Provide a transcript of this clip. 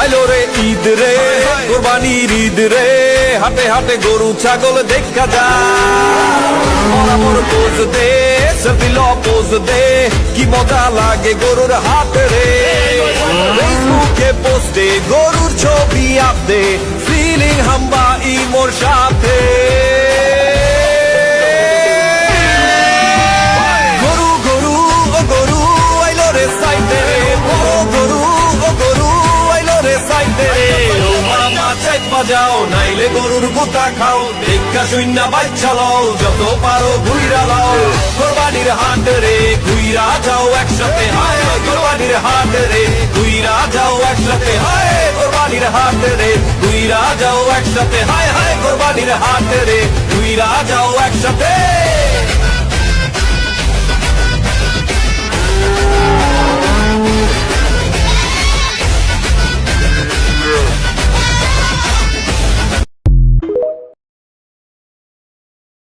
আইলো রে ঈদ রে, কোরবানির ঈদ রে, হাটে হাটে গরু, ছাগল দেখা যা বরাবর পোজ দে সেলফি পোজ দে, কি মজা লাগে গরুর হাট রে। ফেসবুকে পোস্টে গরুর ছবি আপদে ফিলিং হাম্বা ইমোর বাজাও নাইলে গরুর গোতা খাও। দেখা শূন্য বাচ্চা লও, যত পারো ঘুইরা লও। কোরবানির হাট রে, ঘুইরা যাও একসাথে। হায়, কোরবানির হাট রে, ঘুইরা যাও একসাথে। হায়, কোরবানির হাট রে, ঘুইরা যাও একসাথে। হায় হায়, কোরবানির হাট রে, ঘুইরা যাও একসাথে।